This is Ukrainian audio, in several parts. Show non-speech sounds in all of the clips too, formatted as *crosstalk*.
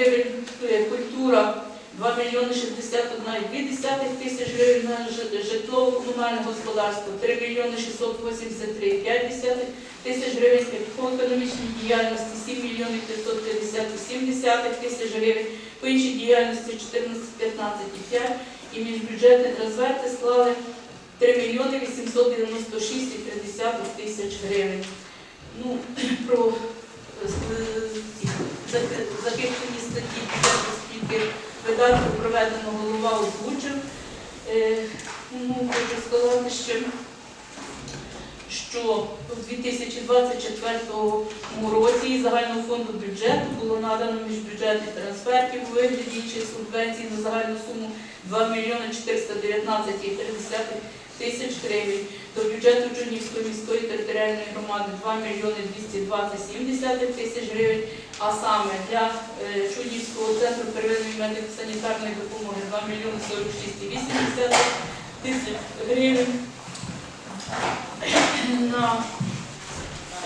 гривень, культура 2 мільйони 61,2 тисяч гривень на жи- житлово-комунальне господарство, 3 мільйони 683,5 тисяч гривень, по економічній діяльності 7 мільйонів 557 тисяч гривень, по іншій діяльності 14,15,5 і міжбюджетні трансферти склали 3 мільйони 896,3 тисяч гривень. Ну, *clears throat* про скільки видатків проведено голова озвучив. Е, Ну, хочу сказати, що, що у 2024 році із загального фонду бюджету було надано міжбюджетних трансфертів у вигляді чи субвенцій на загальну суму 2 мільйони 419,3 тисяч гривень. До бюджету Чуднівської міської територіальної громади 2 мільйони 220,7 тисяч гривень, а саме для е, Чуднівського центру первинної медико-санітарної допомоги 2 мільйони 46,8 тисяч гривень. На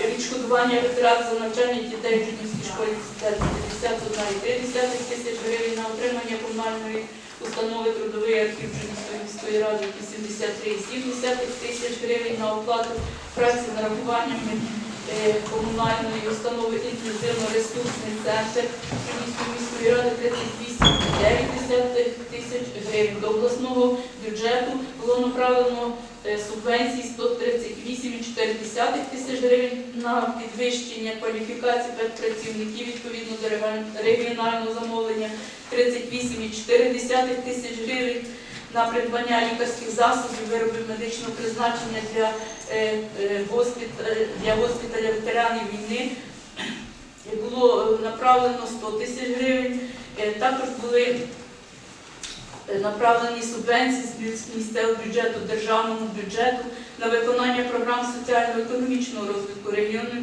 відшкодування витрат за навчання дітей в Чуднівській школі 51,3 тисяч гривень, на отримання комунальної установи трудовий архів Чуднівської міської ради 83,7 тисяч гривень, на оплату праці нарахуваннями е, комунальної установи інклюзивно-ресурсний центр Чуднівської міської ради 38,9 тисяч гривень. До обласного бюджету було направлено е, субвенції 138,4 тисяч гривень кваліфікації працівників відповідно до регіонального замовлення 38,4 тисяч гривень на придбання лікарських засобів, виробів медичного призначення для, е, е, госпіта- для госпіталя ветеранів війни. Е, Було е, направлено 100 тисяч гривень. Е, Також були е, направлені субвенції з місцевого бюджету, державному бюджету на виконання програм соціально-економічного розвитку регіону е,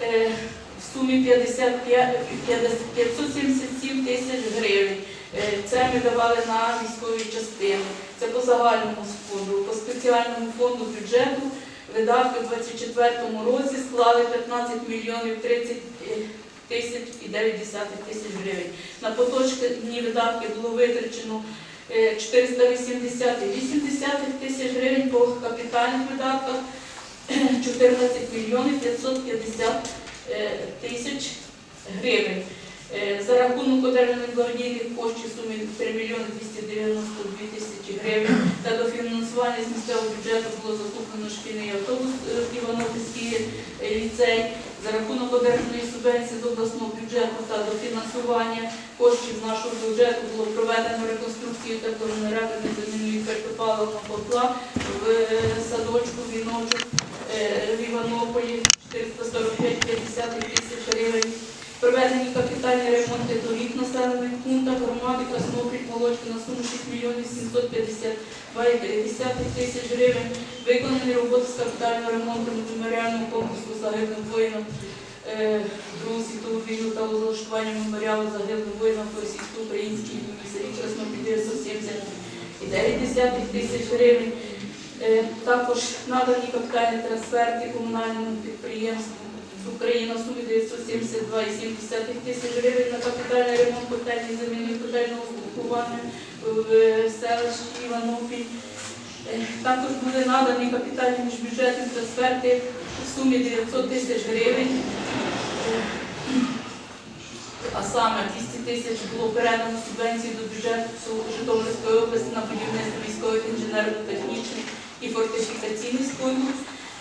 в сумі 55 50 577 тисяч гривень. Е, Це ми давали на військові частини. Це по загальному фонду. По спеціальному фонду бюджету видатки у 2024 році склали 15 мільйонів 30 тисяч і 9 тисяч гривень. На поточні видатки було витрачено е, 480,8 тисяч гривень по капітальних видатках 14 мільйонів 550 е, тисяч гривень. Е, За рахунок одержаних благодійних коштів в сумі 3 мільйони 292 тисячі гривень та дофінансування з місцевого бюджету було закуплено шкільний автобус е, Івановський ліцей. За рахунок одержаної субвенції з обласного бюджету та дофінансування коштів нашого бюджету було проведено реконструкцію та теплогенераторної замінної пальтопаливного котла в садочку віночок в Іванополі 445,5 тисяч гривень. Проведені капітальні ремонти доріг населених пунктах громади Краснопіль, Молочки на суму 6 мільйонів 752,9 тисяч гривень. Виконані роботи з капітального ремонту меморіального комплексу загиблим воїнам е, Другу світову війну та влаштування меморіалу загиблим воїнам по російсько-українській війні в селі Краснопіль 979 тисяч гривень. Е, Також надані капітальні трансферти комунальному підприємству Україна в сумі 972,7 тисяч гривень на капітальний ремонт котельні заміни котельного устаткування в селищі Іванопіль. Е, Також були надані капітальні міжбюджетні трансферти в сумі 900 тисяч гривень. Е, А саме 200 тисяч було передано субвенції до бюджету Житомирської області на будівництво військових інженерно-технічних і фортифікаційних споруд.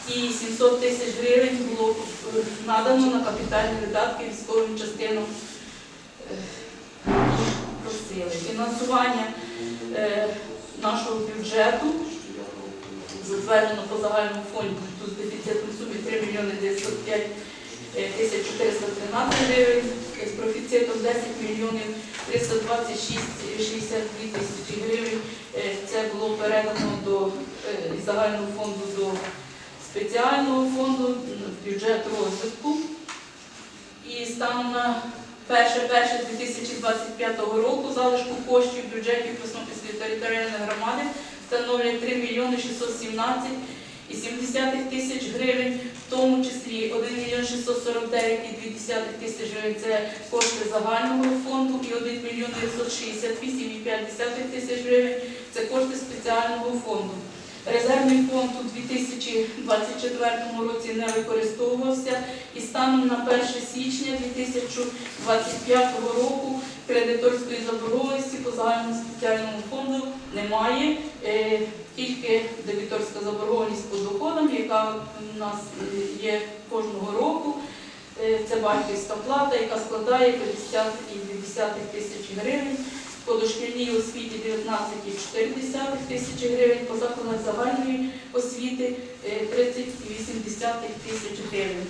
І 700 тисяч гривень було е, надано на капітальні видатки військовим частинам. Е, Просили. Фінансування е, нашого бюджету затверджено по загальному фонду тут з дефіцитом сумі 3 мільйони 905 тисяч 413 гривень, з профіцитом 10 мільйонів 326 62 тисячі гривень. Це було передано до із загального фонду до спеціального фонду бюджет розвитку. І станом на 1.1.2025 року залишку коштів в бюджеті Краснопільської територіальної громади становлять 3 мільйони 617 і 70 тисяч гривень. в тому числі 1 мільйон 649,2 тисяч гривень це кошти загального фонду і 1 мільйон 968,5 тисяч гривень це кошти спеціального фонду. Резервний фонд у 2024 році не використовувався і станом на 1 січня 2025 року кредиторської заборгованості по загальному спеціальному фонду немає. Е, Тільки дебіторська заборгованість по доходам, яка у нас є кожного року. Е, Це батьківська плата, яка складає 50,2 тисячі гривень. По дошкільній освіті 19,4 тисячі гривень, по закладах загальної освіти е, 30,8 тисяч гривень.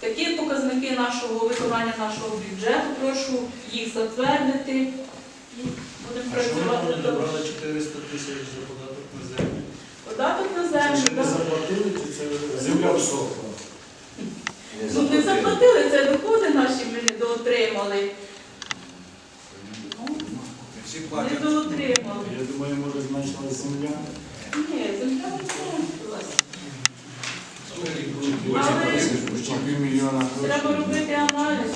Такі показники нашого виконання нашого бюджету. Прошу їх затвердити. І Будемо працювати. вони набрали 400 тисяч за податок на землю? Податок на Це землю. ще не заплатили, це земля всохла? Ну, не заплатили, це доходи наші ми не доотримали. Ну, Всі не платять. доотримали. Я думаю, може значила земля. Ні, земля не зменшилась. Почти почти півмільйона Треба грошей. робити аналіз.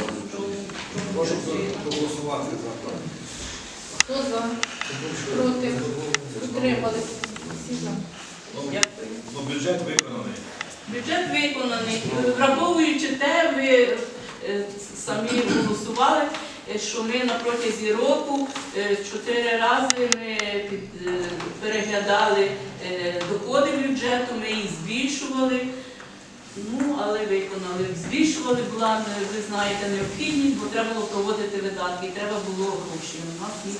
Прошу проголосувати за. Хто за? Проти? Утримались? Всі за. Дякую. Ну, бюджет виконаний. Бюджет виконаний. Враховуючи те, ви е, самі голосували, е, що ми на протязі року е, чотири рази ми під- переглядали доходи бюджету, ми їх збільшували. Ну, але виконали. Збільшували була, ви знаєте, необхідність, бо треба було проводити видатки, і треба було гроші. У нас їх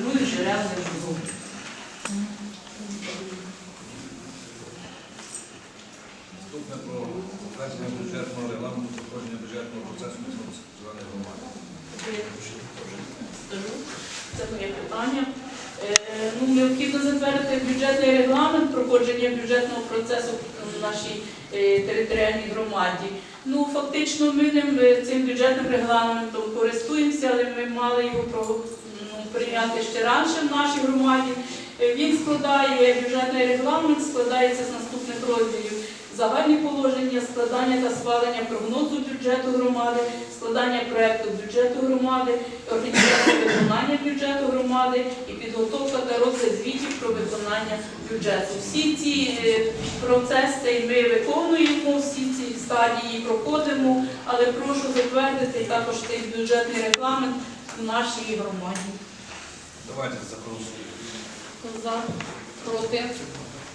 ну, і джерел не було. Наступне про затвердження бюджетного регламенту проходження бюджетного процесу самоврядування громади. Це моє питання. Е, Ну, необхідно затвердити бюджетний регламент проходження бюджетного процесу в нашій е, територіальній громаді. Ну, фактично, ми ним, е, цим бюджетним регламентом користуємося, але ми мали його ну, прийняти ще раніше в нашій громаді. Е, Він складає бюджетний регламент, складається з наступних розділів. Загальні положення, складання та схвалення прогнозу бюджету громади, складання проекту бюджету громади, організація виконання бюджету громади і підготовка та розгляд звітів про виконання бюджету. Всі ці е, процеси ми виконуємо, всі ці стадії проходимо, але прошу затвердити також цей бюджетний регламент в нашій громаді. Давайте запросимо. За, проти,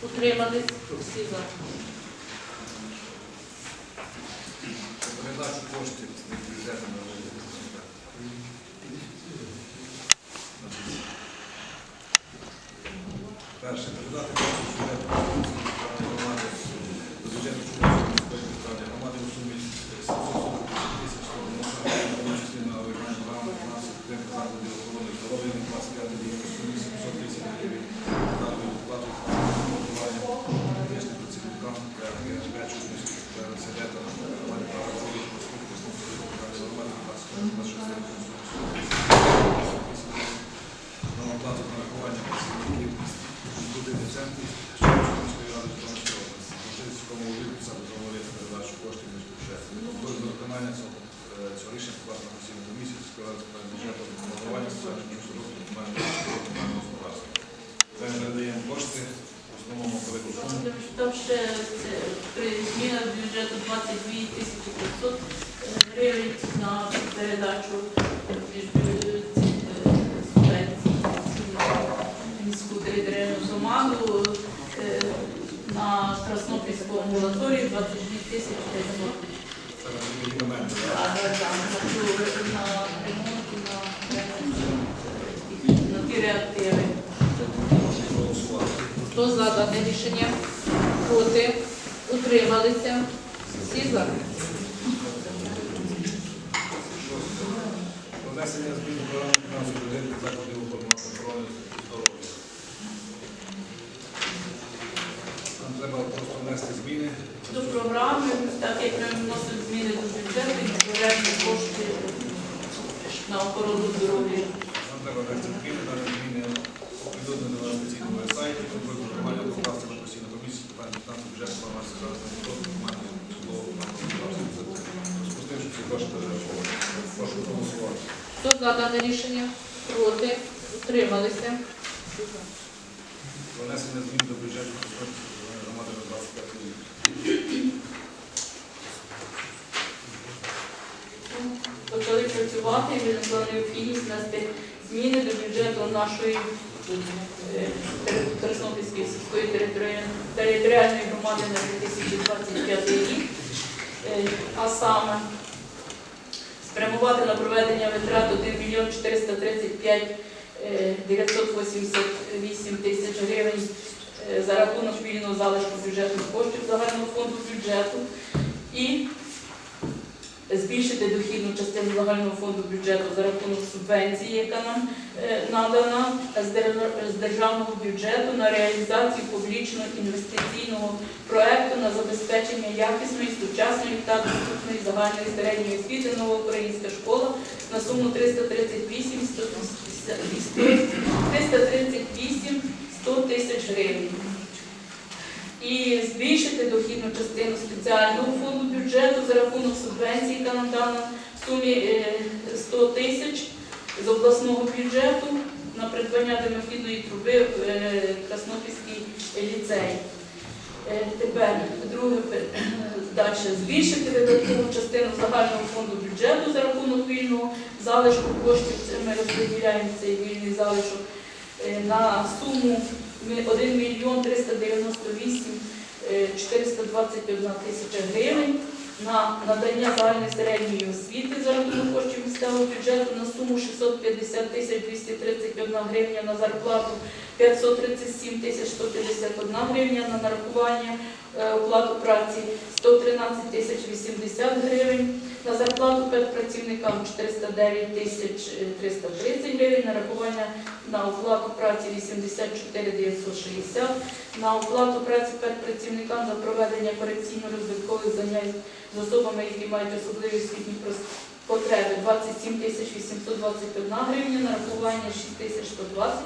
утримались, всі за. Передачу коштів з бюджету на. Перше, передати кошти з бюджету громади до бюджету Чудовської міської громади у сумі 740 тисяч 190 гривень, в тому числі на виконання програми фінансових підтримки закладів охорони здоров'я на 25 рік у сумі 700 тисяч гривень, на виплату фінансування медичним працівникам ГРГ Чудовської СД та громаді права чоловік послуг громади 26 на оплату нарахування працівників будинку центру Чернігівської ради Житомирської області. Можливість виписати замовляти передачу коштів між бюджетом. До виконання цього, е, цього рішення складно комісію сільської ради бюджету планування соціального розвитку комунального комунального господарства. Це ми надаємо кошти в основному велику. Там ще при змінах бюджету 22 тисячі 500 гривень на передачу е, міську територіальну громаду е, на Краснопільському амбулаторії 22 тисячі 500 Це Голосувати. Хто за дане рішення? Проти? Утрималися? Всі за? Про внесення змін до програми фінансової підтримки закладів охорони здоров'я. Нам треба просто внести зміни. До програми, так як ми вносимо бюджету, і кошти на охорону здоров'я. Хто за дане рішення? Проти? Утрималися? Внесення змін до бюджету громади на 25 рік. Працювати і виникла необхідність внести зміни до бюджету нашої е, Краснопільської сільської територіальної- громади на 2025 рік. Е, А саме спрямувати на проведення витрат 1 мільйон 435 е, 988 тисяч гривень е, за рахунок вільного залишку бюджетних коштів загального фонду бюджету і збільшити дохідну частину загального фонду бюджету за рахунок субвенції, яка нам е, надана з дер- державного бюджету на реалізацію публічного інвестиційного проекту на забезпечення якісної, сучасної та доступної загальної середньої освіти нова українська школа на суму 338 100 338 100 тисяч гривень. І збільшити дохідну частину спеціального фонду бюджету за рахунок субвенції, яка нам дана в сумі е, 100 тисяч з обласного бюджету на придбання димохідної труби в е, Краснопільський ліцей. Е, Тепер друге *clears throat* далі збільшити видаткову частину загального фонду бюджету за рахунок вільного залишку коштів. Це ми розподіляємо цей вільний залишок е, на суму 1 мільйон 398 е, 421 тисяча гривень на надання загальної середньої освіти за рахунок коштів місцевого бюджету на суму 650 тисяч 231 гривня на зарплату 537 тисяч 151 гривня на нарахування е, оплату праці 113 тисяч 80 гривень, на зарплату педпрацівникам 409 тисяч е, 330 гривень, нарахування на оплату праці 84 960, на оплату праці педпрацівникам за проведення корекційно-розвиткових занять з особами, які мають особливі освітні потреби 27 821 гривня, нарахування 6 тисяч 120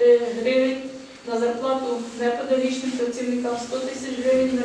е, гривень, на зарплату непедагогічним працівникам 100 тисяч гривень,